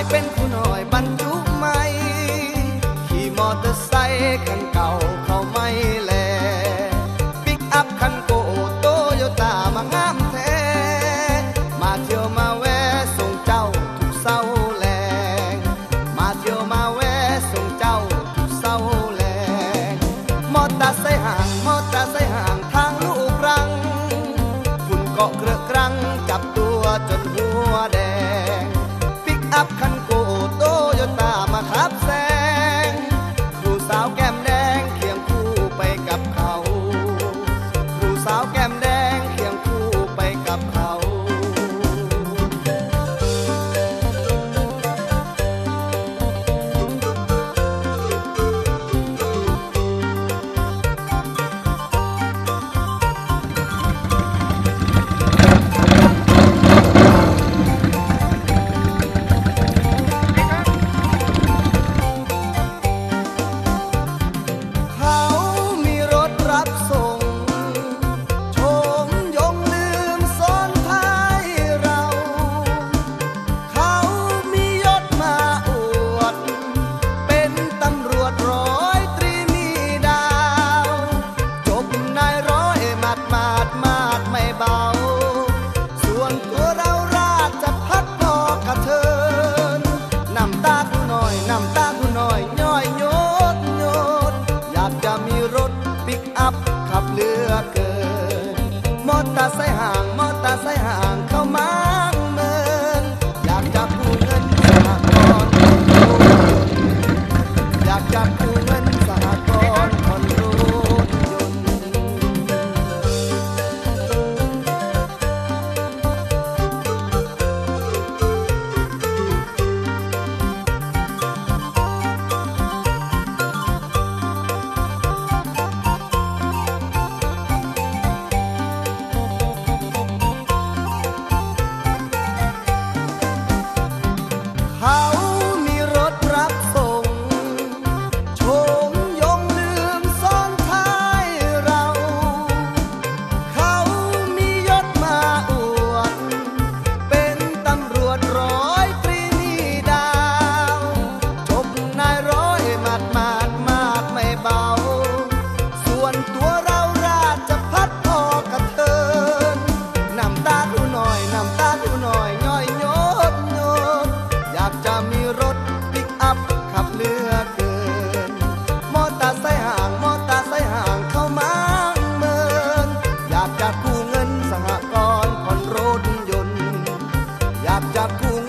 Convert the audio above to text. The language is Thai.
ายเป็นผู้น้อยบรรจุใหม่ขี่มอเตอร์ไซค์คันเก่าเขาไม่แลปิกอัพคันโกโตโยต้ามางามแท้มาเที่ยวมาแวะส่งเจ้าทุกเศร้าแลงมาเที่ยวมาแวะส่งเจ้าทุกเศร้าแลงมอเตอร์ไซค์ห่างมอเตอร์ไซค์ห่างทางลูกรังฝุ่นเกาะเกลือกรังจับตัวจนหัวแดงปิกอัพ เข้ามา Dapur